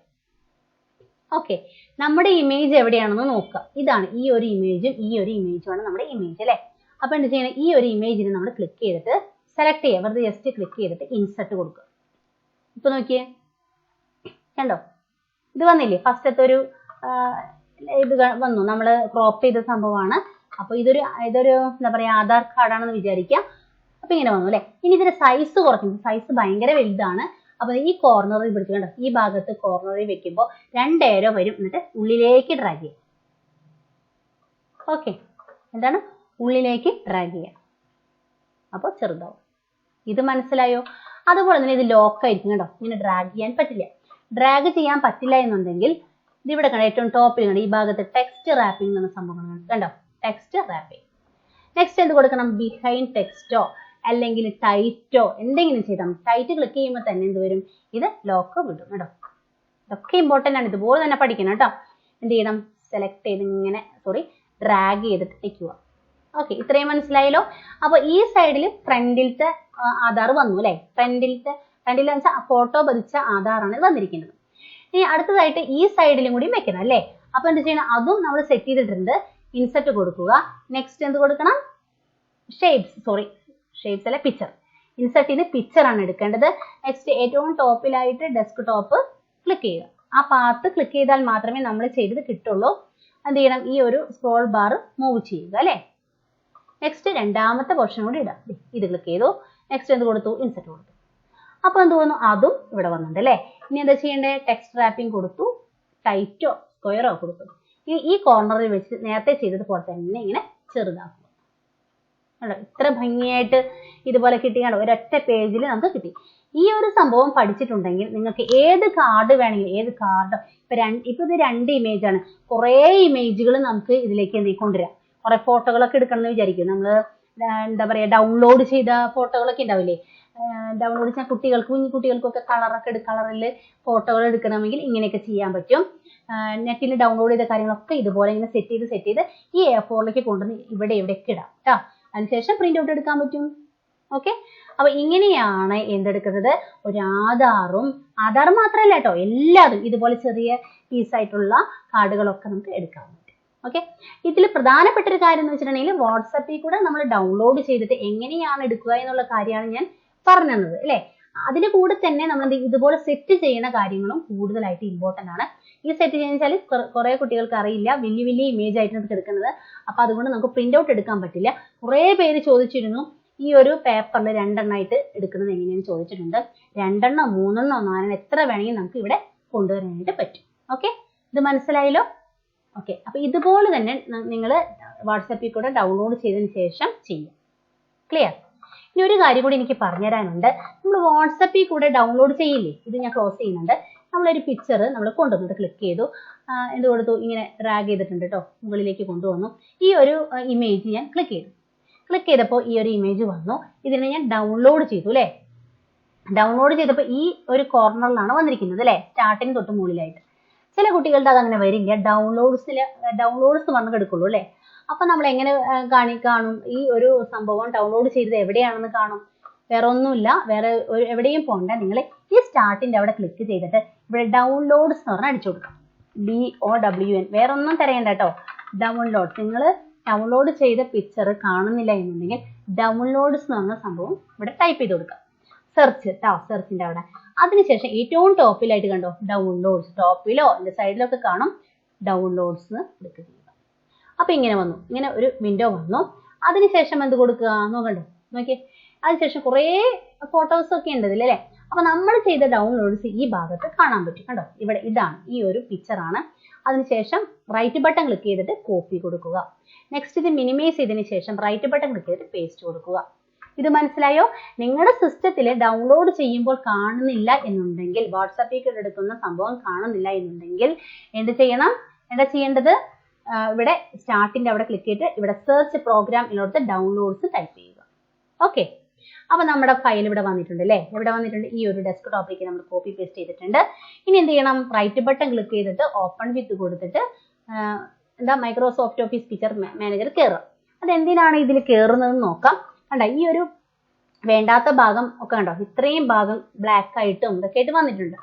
ഓക്കെ നമ്മുടെ ഇമേജ് എവിടെയാണെന്ന് നോക്കുക ഇതാണ് ഈ ഒരു ഇമേജും ഈ ഒരു ഇമേജുമാണ് നമ്മുടെ ഇമേജ് അല്ലേ? അപ്പൊ എന്ത് ചെയ്യണം? ഈ ഒരു ഇമേജിന് നമ്മൾ ക്ലിക്ക് ചെയ്തിട്ട് സെലക്ട് ചെയ്യുക വെറുതെ ജസ്റ്റ് ക്ലിക്ക് ചെയ്തിട്ട് ഇൻസെർട്ട് കൊടുക്കുക. ഇപ്പൊ നോക്കിയേ. കണ്ടോ? ഇത് വന്നില്ലേ? ഫസ്റ്റത്തെ ഒരു ഇത് വന്നു. നമ്മൾ ക്രോപ്പ് ചെയ്ത സംഭവമാണ്. അപ്പൊ ഇതൊരു ഇതൊരു എന്താ പറയാ ആധാർ കാർഡാണെന്ന് വിചാരിക്കാം അപ്പൊ ഇങ്ങനെ വന്നു അല്ലെ? ഇനി ഇതിന്റെ സൈസ് കുറയ്ക്കും. സൈസ് ഭയങ്കര വലുതാണ്. അപ്പൊ ഈ കോർണറിൽ പിടിച്ചു കണ്ടോ? ഈ ഭാഗത്ത് കോർണറിൽ വെക്കുമ്പോൾ രണ്ടേരോ വരും. എന്നിട്ട് ഉള്ളിലേക്ക് ഡ്രാഗ് ചെയ്യാം ഓക്കെ എന്താണ്? ഉള്ളിലേക്ക് ഡ്രാഗ് ചെയ്യാം അപ്പോൾ ചെറുതാവും. ഇത് മനസ്സിലായോ? അതുപോലെ തന്നെ ഇത് ലോക്ക് ആയിരിക്കും കേട്ടോ ഇങ്ങനെ ഡ്രാഗ് ചെയ്യാൻ പറ്റില്ല. ഡ്രാഗ് ചെയ്യാൻ പറ്റില്ല എന്നുണ്ടെങ്കിൽ ഇത് ഇവിടെ കണ്ടോ ഏറ്റവും ടോപ്പിൽ കണ്ടോ? ഈ ഭാഗത്ത് ടെക്സ്റ്റ് റാപ്പിംഗ് എന്ന സംഭവം കണ്ടോ? ടെക്സ്റ്റ് റാപ്പിംഗ് നെക്സ്റ്റ് എന്ത് കൊടുക്കണം? ബിഹൈൻഡ് ടെക്സ്റ്റോ അല്ലെങ്കിൽ ടൈറ്റോ എന്തെങ്കിലും ചെയ്താൽ ടൈറ്റ് ക്ലിക്ക് ചെയ്യുമ്പോൾ തന്നെ എന്ത് വരും? ഇത് ലോക്ക് വിടും കേട്ടോ. ഇതൊക്കെ ഇമ്പോർട്ടന്റ് ആണ്. ഇതുപോലെ തന്നെ പഠിക്കണം കേട്ടോ. എന്ത് ചെയ്യണം? സെലക്ട് ചെയ്ത് ഇങ്ങനെ സോറി ഡ്രാഗ് ചെയ്തിട്ട് വെക്കുക. ഓക്കെ ഇത്രയും മനസ്സിലായല്ലോ? അപ്പോൾ ഈ സൈഡിൽ ഫ്രണ്ടിലത്തെ ആധാർ വന്നു അല്ലേ? ഫ്രണ്ടിലത്തെ ഫ്രണ്ടിൽ വെച്ചാൽ ഫോട്ടോ പതിച്ച ആധാറാണ് വന്നിരിക്കുന്നത്. ഇനി അടുത്തതായിട്ട് ഈ സൈഡിലും കൂടി വെക്കണം അല്ലേ? അപ്പോൾ എന്ത് ചെയ്യണം? അതും നമ്മൾ സെറ്റ് ചെയ്തിട്ടുണ്ട്. ഇൻസെർട്ട് കൊടുക്കുക. നെക്സ്റ്റ് എന്ത് കൊടുക്കണം? ഷേപ്സ് സോറി ഷേപ്സ് അല്ല പിക്ചർ ഇൻസെർട്ടിന് പിക്ചർ ആണ് എടുക്കേണ്ടത്. നെക്സ്റ്റ് ഏറ്റവും ടോപ്പിലായിട്ട് ഡെസ്ക് ടോപ്പ് ക്ലിക്ക് ചെയ്യുക. ആ പാത്ത് ക്ലിക്ക് ചെയ്താൽ മാത്രമേ നമ്മൾ ചെയ്തത് കിട്ടുള്ളൂ. എന്ത് ചെയ്യണം? ഈ ഒരു സ്ക്രോൾ ബാർ മൂവ് ചെയ്യുക അല്ലേ? നെക്സ്റ്റ് രണ്ടാമത്തെ പോർഷൻ കൂടി ഇടാം. ഇത് ക്ലിക്ക് ചെയ്തു. നെക്സ്റ്റ് എന്ത് കൊടുത്തു? ഇൻസെർട്ട് കൊടുത്തു. അപ്പോൾ എന്ത് തോന്നുന്നു അതും ഇവിടെ വന്നിട്ടുണ്ട് അല്ലേ? ഇനി എന്താ ചെയ്യേണ്ടത്? ടെക്സ്റ്റ് റാപ്പിംഗ് കൊടുത്തു. ടൈറ്റോ സ്ക്വയറോ കൊടുത്തു. ഈ കോർണറിൽ വെച്ച് നേരത്തെ ചെയ്തതുപോലെ തന്നെ ഇങ്ങനെ ചെറുതാക്കുക കണ്ടോ? ഇത്ര ഭംഗിയായിട്ട് ഇതുപോലെ കിട്ടി. കണ്ടോ? ഒരൊറ്റ പേജിൽ നമുക്ക് കിട്ടി. ഈ ഒരു സംഭവം പഠിച്ചിട്ടുണ്ടെങ്കിൽ നിങ്ങൾക്ക് ഏത് കാർഡ് വേണമെങ്കിലും ഏത് കാർഡ് ഇപ്പൊ രണ്ട് ഇപ്പൊ ഇത് രണ്ട് ഇമേജ് ആണ്. കുറേ ഇമേജുകൾ നമുക്ക് ഇതിലേക്ക് എന്ത് കൊണ്ടുവരാം. കുറെ ഫോട്ടോകളൊക്കെ എടുക്കണം എന്ന് വിചാരിക്കും. നമ്മൾ എന്താ പറയാ ഡൗൺലോഡ് ചെയ്ത ഫോട്ടോകളൊക്കെ ഉണ്ടാവില്ലേ? ഡൗൺലോഡ് ചെയ്യാൻ കുട്ടികൾക്ക് കുഞ്ഞു കുട്ടികൾക്കൊക്കെ കളറൊക്കെ എടു കളറിൽ ഫോട്ടോകൾ എടുക്കണമെങ്കിൽ ഇങ്ങനെയൊക്കെ ചെയ്യാൻ പറ്റും. നെറ്റിൽ ഡൗൺലോഡ് ചെയ്ത കാര്യങ്ങളൊക്കെ ഇതുപോലെ ഇങ്ങനെ സെറ്റ് ചെയ്ത് സെറ്റ് ചെയ്ത് ഈ എ ഫോറിലേക്ക് കൊണ്ടുവന്ന് ഇവിടെ ഇവിടെയൊക്കെ ഇടാം കേട്ടോ അതിനുശേഷം പ്രിന്റ് ഔട്ട് എടുക്കാൻ പറ്റും. ഓക്കെ അപ്പൊ ഇങ്ങനെയാണ് എന്തെടുക്കുന്നത്? ഒരു ആധാറും ആധാർ മാത്രമല്ല കേട്ടോ എല്ലാതും ഇതുപോലെ ചെറിയ പീസായിട്ടുള്ള കാർഡുകളൊക്കെ നമുക്ക് എടുക്കാൻ പറ്റും. ഓക്കെ ഇതിൽ പ്രധാനപ്പെട്ട ഒരു കാര്യം എന്ന് വെച്ചിട്ടുണ്ടെങ്കിൽ വാട്സപ്പിൽ കൂടെ നമ്മൾ ഡൗൺലോഡ് ചെയ്തിട്ട് എങ്ങനെയാണ് എടുക്കുക എന്നുള്ള കാര്യമാണ് ഞാൻ പറഞ്ഞു തന്നത് അല്ലേ കൂടെ തന്നെ നമ്മൾ? ഇതുപോലെ സെറ്റ് ചെയ്യുന്ന കാര്യങ്ങളും കൂടുതലായിട്ട് ഇമ്പോർട്ടന്റ് ആണ്. ഈ സെറ്റ് ചെയ്യുന്ന വെച്ചാൽ കുറെ കുട്ടികൾക്ക് അറിയില്ല. വലിയ വലിയ ഇമേജ് ആയിട്ട് നമുക്ക് എടുക്കുന്നത്. അപ്പൊ അതുകൊണ്ട് നമുക്ക് പ്രിന്റ് ഔട്ട് എടുക്കാൻ പറ്റില്ല. കുറെ പേര് ചോദിച്ചിരുന്നു ഈ ഒരു പേപ്പറിൽ രണ്ടെണ്ണമായിട്ട് എടുക്കുന്നത് എങ്ങനെയെന്ന് ചോദിച്ചിട്ടുണ്ട്. രണ്ടെണ്ണോ മൂന്നെണ്ണോ നാലെണ്ണോ എത്ര വേണമെങ്കിൽ നമുക്ക് ഇവിടെ കൊണ്ടുവരാനായിട്ട് പറ്റും. ഓക്കെ ഇത് മനസ്സിലായല്ലോ? ഓക്കെ അപ്പൊ ഇതുപോലെ തന്നെ നിങ്ങൾ വാട്സപ്പിൽ കൂടെ ഡൗൺലോഡ് ചെയ്തതിന് ശേഷം ചെയ്യും. ക്ലിയർ ഇനി ഒരു കാര്യം കൂടി എനിക്ക് പറഞ്ഞു തരാനുണ്ട് നമ്മൾ വാട്സപ്പിൽ കൂടെ ഡൗൺലോഡ് ചെയ്യില്ലേ? ഇത് ഞാൻ ക്ലോസ് ചെയ്യുന്നുണ്ട്. നമ്മളൊരു പിക്ചർ നമ്മൾ കൊണ്ടുവന്നത് ക്ലിക്ക് ചെയ്തു. എന്ത് കൊടുത്തു? ഇങ്ങനെ ഡ്രാഗ് ചെയ്തിട്ടുണ്ട് കേട്ടോ മുകളിലേക്ക് കൊണ്ടുവന്നു. ഈ ഒരു ഇമേജ് ഞാൻ ക്ലിക്ക് ചെയ്തു. ക്ലിക്ക് ചെയ്തപ്പോൾ ഈ ഒരു ഇമേജ് വന്നു. ഇതിനെ ഞാൻ ഡൗൺലോഡ് ചെയ്തു അല്ലേ ഡൗൺലോഡ് ചെയ്തപ്പോൾ ഈ ഒരു കോർണറിലാണ് വന്നിരിക്കുന്നത് അല്ലേ സ്റ്റാർട്ടിങ് തൊട്ട് മുകളിലായിട്ട്. ചില കുട്ടികളുടെ അത് അങ്ങനെ വരില്ല ഡൗൺലോഡ്സിൽ ഡൗൺലോഡ്സ് വന്ന് കിടക്കുള്ളൂ അല്ലേ അപ്പൊ നമ്മൾ എങ്ങനെ കാണി കാണും? ഈ ഒരു സംഭവം ഡൗൺലോഡ് ചെയ്തത് എവിടെയാണെന്ന് കാണും. വേറെ ഒന്നുമില്ല വേറെ എവിടെയും പോകണ്ട നിങ്ങൾ ഈ സ്റ്റാർട്ടിന്റെ അവിടെ ക്ലിക്ക് ചെയ്തിട്ട് ഇവിടെ ഡൗൺലോഡ്സ് എന്ന് പറഞ്ഞാൽ അടിച്ചു കൊടുക്കാം. ഡി ഒ ഡബ്ല്യു എൻ വേറെ ഒന്നും തിരയണ്ട കേട്ടോ. ഡൗൺലോഡ് നിങ്ങൾ ഡൗൺലോഡ് ചെയ്ത പിക്ചർ കാണുന്നില്ല എന്നുണ്ടെങ്കിൽ ഡൗൺലോഡ്സ് എന്ന് പറഞ്ഞ സംഭവം ഇവിടെ ടൈപ്പ് ചെയ്ത് കൊടുക്കാം. സെർച്ച് ടാ സെർച്ചിന്റെ അവിടെ. അതിനുശേഷം ഏറ്റവും ടോപ്പിലായിട്ട് കണ്ടോ? ഡൗൺലോഡ്സ് ടോപ്പിലോ അതിന്റെ സൈഡിലൊക്കെ കാണും. ഡൗൺലോഡ്സ് എടുക്കുക. അപ്പൊ ഇങ്ങനെ വന്നു. ഇങ്ങനെ ഒരു വിൻഡോ വന്നു. അതിനുശേഷം എന്ത് കൊടുക്കുക? നോക്കണ്ടേ? നോക്കിയേ. അതിനുശേഷം കുറേ ഫോട്ടോസ് ഒക്കെ ഉണ്ട് ഇതിൽ അല്ലേ? അപ്പൊ നമ്മൾ ചെയ്ത ഡൗൺലോഡ്സ് ഈ ഭാഗത്ത് കാണാൻ പറ്റും കണ്ടോ ഇവിടെ ഇതാണ് ഈ ഒരു പിക്ചർ ആണ്. അതിനുശേഷം റൈറ്റ് ബട്ടൺ ക്ലിക്ക് ചെയ്തിട്ട് കോപ്പി കൊടുക്കുക. നെക്സ്റ്റ് ഇത് മിനിമൈസ് ചെയ്തതിന് ശേഷം റൈറ്റ് ബട്ടൺ ക്ലിക്ക് ചെയ്തിട്ട് പേസ്റ്റ് കൊടുക്കുക. ഇത് മനസ്സിലായോ? നിങ്ങളുടെ സിസ്റ്റത്തിൽ ഡൗൺലോഡ് ചെയ്യുമ്പോൾ കാണുന്നില്ല എന്നുണ്ടെങ്കിൽ വാട്സാപ്പിൽ എടുക്കുന്ന സംഭവം കാണുന്നില്ല എന്നുണ്ടെങ്കിൽ എന്ത് ചെയ്യണം? എന്താ ചെയ്യേണ്ടത്? ഇവിടെ സ്റ്റാർട്ടിന്റെ അവിടെ ക്ലിക്ക് ചെയ്തിട്ട് ഇവിടെ സെർച്ച് പ്രോഗ്രാം എന്നിടത്ത് ഡൗൺലോഡ്സ് ടൈപ്പ് ചെയ്യുക. ഓക്കെ അപ്പൊ നമ്മുടെ ഫയൽ ഇവിടെ വന്നിട്ടുണ്ട് അല്ലേ ഇവിടെ വന്നിട്ടുണ്ട് ഈ ഒരു ഡെസ്ക് ടോപ്പിലേക്ക് നമ്മൾ കോപ്പി പേസ്റ്റ് ചെയ്തിട്ടുണ്ട്. ഇനി എന്ത് ചെയ്യണം? റൈറ്റ് ബട്ടൺ ക്ലിക്ക് ചെയ്തിട്ട് ഓപ്പൺ വിത്ത് കൊടുത്തിട്ട് എന്താ മൈക്രോസോഫ്റ്റ് ഓഫീസ് പിക്ചർ മാനേജർ കയറുക അത് എന്തിനാണ് ഇതിൽ കയറുന്നതെന്ന് നോക്കാം. കണ്ട ഈ ഒരു വേണ്ടാത്ത ഭാഗം ഒക്കെ കണ്ടോ? ഇത്രയും ഭാഗം ബ്ലാക്ക് ആയിട്ടും ഇതൊക്കെ ആയിട്ട് വന്നിട്ടുണ്ട്.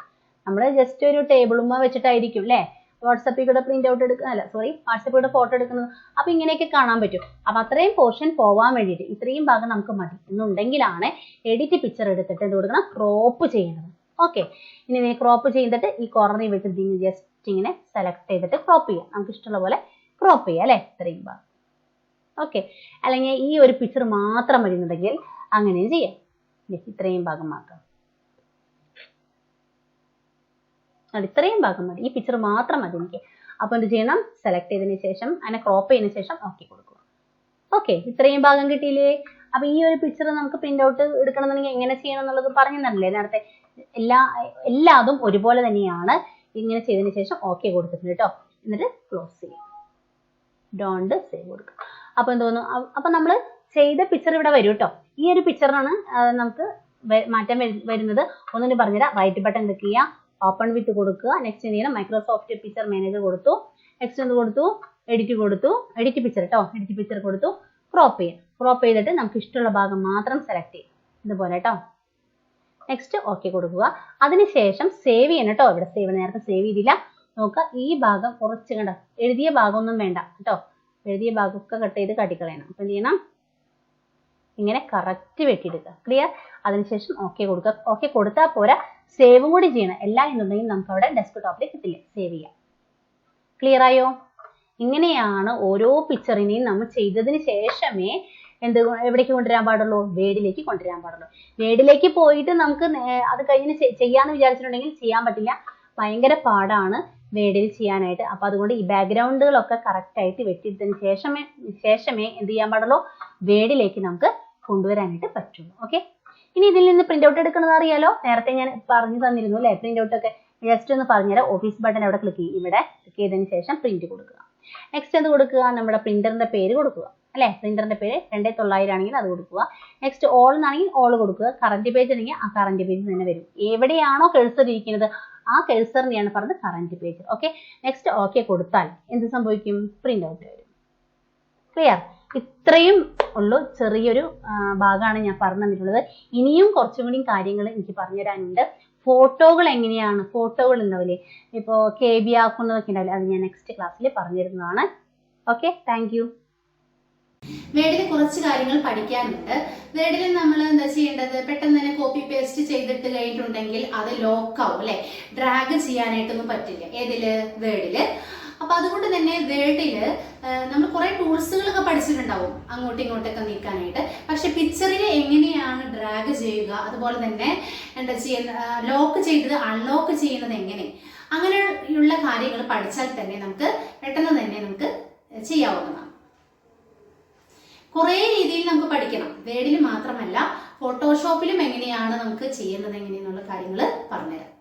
നമ്മൾ ജസ്റ്റ് ഒരു ടേബിളുമ്മ വെച്ചിട്ടായിരിക്കും അല്ലേ വാട്സപ്പിൽ കൂടെ പ്രിന്റ് ഔട്ട് എടുക്കുക അല്ല സോറി വാട്സപ്പിൽ കൂടെ ഫോട്ടോ എടുക്കുന്നത്. അപ്പൊ ഇങ്ങനെയൊക്കെ കാണാൻ പറ്റും. അപ്പൊ അത്രയും പോർഷൻ പോവാൻ വേണ്ടിയിട്ട് ഇത്രയും ഭാഗം നമുക്ക് മതി. എന്നുണ്ടെങ്കിലാണ് എഡിറ്റ് പിക്ചർ എടുത്തിട്ട് എന്ത് കൊടുക്കണം? ക്രോപ്പ് ചെയ്യുന്നത് ഓക്കെ ഇനി ക്രോപ്പ് ചെയ്തിട്ട് ഈ കോർണറിൽ വെച്ചിട്ട് ജസ്റ്റ് ഇങ്ങനെ സെലക്ട് ചെയ്തിട്ട് ക്രോപ്പ് ചെയ്യാം. നമുക്ക് ഇഷ്ടമുള്ള പോലെ ക്രോപ്പ് ചെയ്യാം അല്ലേ? ഇത്രയും ഭാഗം. ഓക്കെ അല്ലെങ്കിൽ ഈ ഒരു പിക്ചർ മാത്രം വരുന്നുണ്ടെങ്കിൽ അങ്ങനെയും ചെയ്യാം. ഇത്രയും ഭാഗം മാത്രം. അത് ഇത്രയും ഭാഗം മതി. ഈ പിക്ചർ മാത്രം മതി എനിക്ക്. അപ്പോൾ എന്ത് ചെയ്യണം? സെലക്ട് ചെയ്തതിന് ശേഷം അതിനെ ക്രോപ്പ് ചെയ്തതിന് ശേഷം ഓക്കെ കൊടുക്കുക. ഓക്കെ ഇത്രയും ഭാഗം കിട്ടിയില്ലേ? അപ്പൊ ഈ ഒരു പിക്ചർ നമുക്ക് പ്രിന്റ് ഔട്ട് എടുക്കണമെന്നുണ്ടെങ്കിൽ എങ്ങനെ ചെയ്യണം എന്നുള്ളത് പറഞ്ഞു തന്നില്ലേ? നേരത്തെ എല്ലാ എല്ലാതും ഒരുപോലെ തന്നെയാണ് ഇങ്ങനെ ചെയ്തതിന് ശേഷം ഓക്കെ കൊടുത്തിട്ടുണ്ട് കേട്ടോ. എന്നിട്ട് ക്ലോസ് ചെയ്യും. ഡോണ്ട് സേവ് കൊടുക്കുക. അപ്പൊ എന്ത് തോന്നുന്നു അ- അപ്പൊ നമ്മൾ ചെയ്ത പിക്ചർ ഇവിടെ വരും കേട്ടോ. ഈ ഒരു പിക്ചറിനാണ് നമുക്ക് മാറ്റം വരു- വരുന്നത്. ഒന്നിന് പറഞ്ഞുതരാം. റൈറ്റ് ബട്ടൺ ക്ലിക്ക് ചെയ്യുക. ഓപ്പൺ വിത്ത് കൊടുക്കുക. നെക്സ്റ്റ് എന്ത് ചെയ്യണം മൈക്രോസോഫ്റ്റ് പിക്ചർ മാനേജർ കൊടുത്തു. നെക്സ്റ്റ് എന്ത് കൊടുത്തു? എഡിറ്റ് കൊടുത്തു. എഡിറ്റ് പിക്ചർ കേട്ടോ എഡിറ്റ് പിക്ചർ കൊടുത്തു. ക്രോപ്പ് ചെയ്യാം ക്രോപ്പ് ചെയ്തിട്ട് നമുക്ക് ഇഷ്ടമുള്ള ഭാഗം മാത്രം സെലക്ട് ചെയ്യാം. ഇതുപോലെ കേട്ടോ നെക്സ്റ്റ് ഓക്കെ കൊടുക്കുക. അതിനുശേഷം സേവ് ചെയ്യണം കേട്ടോ ഇവിടെ സേവ് നേരത്തെ സേവ് ചെയ്തില്ല. നോക്കുക ഈ ഭാഗം കുറച്ച് കണ്ടോ? എഴുതിയ ഭാഗമൊന്നും വേണ്ട കേട്ടോ എഴുതിയ ഭാഗമൊക്കെ കട്ട് ചെയ്ത് കാട്ടിക്കളയണം. അപ്പം എന്ത് ചെയ്യണം? ഇങ്ങനെ കറക്റ്റ് വെട്ടിയെടുക്കുക. ക്ലിയർ അതിനുശേഷം ഓക്കെ കൊടുക്കുക. ഓക്കെ കൊടുത്താൽ പോരാ. സേവും കൂടി ചെയ്യണം. എല്ലാം എന്നുണ്ടെങ്കിൽ നമുക്ക് അവിടെ ഡെസ്ക് ടോപ്പിൽ കിട്ടില്ല സേവ് ചെയ്യാം. ക്ലിയർ ആയോ? ഇങ്ങനെയാണ് ഓരോ പിക്ചറിനെയും നമ്മൾ ചെയ്തതിന് ശേഷമേ എന്ത് എവിടേക്ക് കൊണ്ടുവരാൻ പാടുള്ളൂ? വേഡിലേക്ക് കൊണ്ടുവരാൻ പാടുള്ളൂ. വേഡിലേക്ക് പോയിട്ട് നമുക്ക് അത് കഴിഞ്ഞ് ചെയ്യാന്ന് വിചാരിച്ചിട്ടുണ്ടെങ്കിൽ ചെയ്യാൻ പറ്റില്ല. ഭയങ്കര പാടാണ് വേഡിൽ ചെയ്യാനായിട്ട്. അപ്പൊ അതുകൊണ്ട് ഈ ബാക്ക്ഗ്രൗണ്ടുകളൊക്കെ കറക്റ്റ് ആയിട്ട് വെട്ടിയെടുത്തതിന് ശേഷമേ ശേഷമേ എന്ത് ചെയ്യാൻ പാടുള്ളൂ? വേഡിലേക്ക് നമുക്ക് കൊണ്ടുവരാനായിട്ട് പറ്റുള്ളൂ. ഓക്കെ ഇനി ഇതിൽ നിന്ന് പ്രിന്റ് ഔട്ട് എടുക്കുന്നത് അറിയാലോ? നേരത്തെ ഞാൻ പറഞ്ഞു തന്നിരുന്നു അല്ലേ? പ്രിന്റ് ഔട്ട് ഒക്കെ ജസ്റ്റ് ഒന്ന് പറഞ്ഞുതരാം. ഓഫീസ് ബട്ടൺ അവിടെ ക്ലിക്ക് ചെയ്യും ഇവിടെ ക്ലിക്ക് ചെയ്തതിന് ശേഷം പ്രിന്റ് കൊടുക്കുക. നെക്സ്റ്റ് എന്ത് കൊടുക്കുക? നമ്മുടെ പ്രിന്ററിന്റെ പേര് കൊടുക്കുക. അല്ലെ? പ്രിന്ററിന്റെ പേര് രണ്ടേ തൊള്ളായിരം ആണെങ്കിൽ അത് കൊടുക്കുക. നെക്സ്റ്റ് ഓൾ എന്നാണെങ്കിൽ ഓൾ കൊടുക്കുക. കറന്റ് പേജ് ആണെങ്കിൽ ആ കറന്റ് പേജ് തന്നെ വരും. എവിടെയാണോ കഴ്സർ ഇരിക്കുന്നത് ആ കഴ്സറിനെയാണ് പറഞ്ഞത് current page okay next okay കൊടുത്താൽ എന്ത് സംഭവിക്കും? പ്രിന്റ് ഔട്ട് വരും. ക്ലിയർ ഇത്രയും ഉള്ളു. ചെറിയൊരു ഭാഗമാണ് ഞാൻ പറഞ്ഞു തന്നിട്ടുള്ളത് ഇനിയും കുറച്ചും കൂടി കാര്യങ്ങൾ എനിക്ക് പറഞ്ഞു തരാനുണ്ട് ഫോട്ടോകൾ എങ്ങനെയാണ്? ഫോട്ടോകൾ ഉണ്ടാവില്ലേ? ഇപ്പോൾ കെ ബി ആക്കുന്നതൊക്കെ ഉണ്ടാവില്ലേ? അത് ഞാൻ നെക്സ്റ്റ് ക്ലാസ്സിൽ പറഞ്ഞു തരുന്നതാണ് ഓക്കെ താങ്ക് യു വേഡിൽ കുറച്ച് കാര്യങ്ങൾ പഠിക്കാനുണ്ട്. വേഡിൽ നമ്മൾ എന്താ ചെയ്യേണ്ടത്? പെട്ടെന്ന് തന്നെ കോപ്പി പേസ്റ്റ് ചെയ്തിട്ട് കഴിഞ്ഞിട്ടുണ്ടെങ്കിൽ അത് ലോക്ക് ആവും അല്ലെ? ഡ്രാഗ് ചെയ്യാനായിട്ടൊന്നും പറ്റില്ല. ഏതിൽ? വേഡിൽ അപ്പൊ അതുകൊണ്ട് തന്നെ വേഡിൽ നമ്മൾ കുറെ ടൂൾസുകളൊക്കെ പഠിച്ചിട്ടുണ്ടാവും അങ്ങോട്ടും ഇങ്ങോട്ടൊക്കെ നീക്കാനായിട്ട്. പക്ഷെ പിക്ചറിനെ എങ്ങനെയാണ് ഡ്രാഗ് ചെയ്യുക അതുപോലെ തന്നെ എന്താ ചെയ്യുന്ന ലോക്ക് ചെയ്തത് അൺലോക്ക് ചെയ്യുന്നത് എങ്ങനെ? അങ്ങനെയുള്ള കാര്യങ്ങൾ പഠിച്ചാൽ തന്നെ നമുക്ക് പെട്ടെന്ന് തന്നെ നമുക്ക് ചെയ്യാവുന്നതാണ്. കുറേ രീതിയിൽ നമുക്ക് പഠിക്കണം. വേഡിൽ മാത്രമല്ല ഫോട്ടോഷോപ്പിലും എങ്ങനെയാണ് നമുക്ക് ചെയ്യുന്നത് എങ്ങനെയെന്നുള്ള കാര്യങ്ങൾ പറഞ്ഞുതരാം.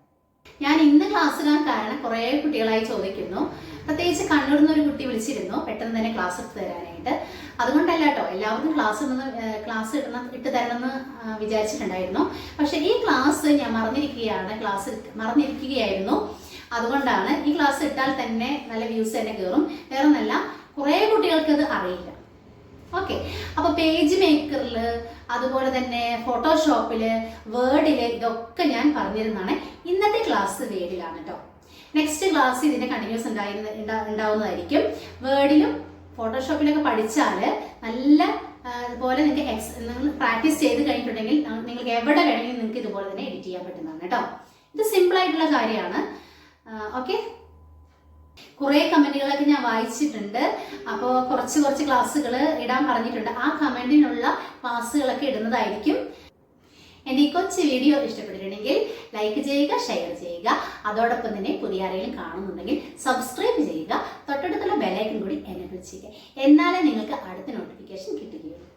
ഞാൻ ഇന്ന് ക്ലാസ് കാരണം കുറേ കുട്ടികളായി ചോദിക്കുന്നു. പ്രത്യേകിച്ച് കണ്ണൂരിൽ നിന്ന് ഒരു കുട്ടി വിളിച്ചിരുന്നു പെട്ടെന്ന് തന്നെ ക്ലാസ് എടുത്ത് തരാനായിട്ട്. അതുകൊണ്ടല്ല കേട്ടോ എല്ലാവർക്കും ക്ലാസ് ഇടുന്ന ക്ലാസ് ഇടുന്ന ഇട്ട് തരണമെന്ന് വിചാരിച്ചിട്ടുണ്ടായിരുന്നു. പക്ഷെ ഈ ക്ലാസ് ഞാൻ മറന്നിരിക്കുകയാണ് ക്ലാസ് മറന്നിരിക്കുകയായിരുന്നു. അതുകൊണ്ടാണ് ഈ ക്ലാസ് ഇട്ടാൽ തന്നെ നല്ല വ്യൂസ് തന്നെ കയറും വേറെ ഒന്നല്ല കുറേ കുട്ടികൾക്ക് ഇത് അറിയില്ല. ഓക്കെ അപ്പൊ പേജ് മേക്കറിൽ അതുപോലെ തന്നെ ഫോട്ടോഷോപ്പിൽ വേർഡിൽ ഇതൊക്കെ ഞാൻ പറഞ്ഞിരുന്നതാണ്. ഇന്നത്തെ ക്ലാസ് വേർഡിലാണ് കേട്ടോ. നെക്സ്റ്റ് ക്ലാസ് ഇതിന്റെ കണ്ടിന്യൂസ് ഉണ്ടായിരുന്ന ഉണ്ടാ- ഉണ്ടാവുന്നതായിരിക്കും. വേർഡിലും ഫോട്ടോഷോപ്പിലൊക്കെ പഠിച്ചാൽ നല്ല അതുപോലെ നിങ്ങൾക്ക് എക്സ് നിങ്ങൾ പ്രാക്ടീസ് ചെയ്ത് കഴിഞ്ഞിട്ടുണ്ടെങ്കിൽ നിങ്ങൾക്ക് എവിടെ വേണമെങ്കിലും നിങ്ങൾക്ക് ഇതുപോലെ തന്നെ എഡിറ്റ് ചെയ്യാൻ പറ്റുന്നതാണ് കേട്ടോ. ഇത് സിമ്പിൾ ആയിട്ടുള്ള കാര്യമാണ്. ഓക്കെ കുറേ കമന്റുകളൊക്കെ ഞാൻ വായിച്ചിട്ടുണ്ട്. അപ്പോൾ കുറച്ച് കുറച്ച് ക്ലാസ്സുകൾ ഇടാൻ പറഞ്ഞിട്ടുണ്ട്. ആ കമന്റിനുള്ള ക്ലാസ്സുകളൊക്കെ ഇടുന്നതായിരിക്കും. എന്റെ ഈ കൊച്ചു വീഡിയോ ഇഷ്ടപ്പെട്ടിട്ടുണ്ടെങ്കിൽ ലൈക്ക് ചെയ്യുക ഷെയർ ചെയ്യുക. അതോടൊപ്പം തന്നെ പുതിയ ആരെങ്കിലും കാണുന്നുണ്ടെങ്കിൽ സബ്സ്ക്രൈബ് ചെയ്യുക. തൊട്ടടുത്തുള്ള ബെലൈക്കൻ കൂടി എനേബിൾ ചെയ്യുക എന്നാലേ നിങ്ങൾക്ക് അടുത്ത നോട്ടിഫിക്കേഷൻ കിട്ടുകയുള്ളൂ.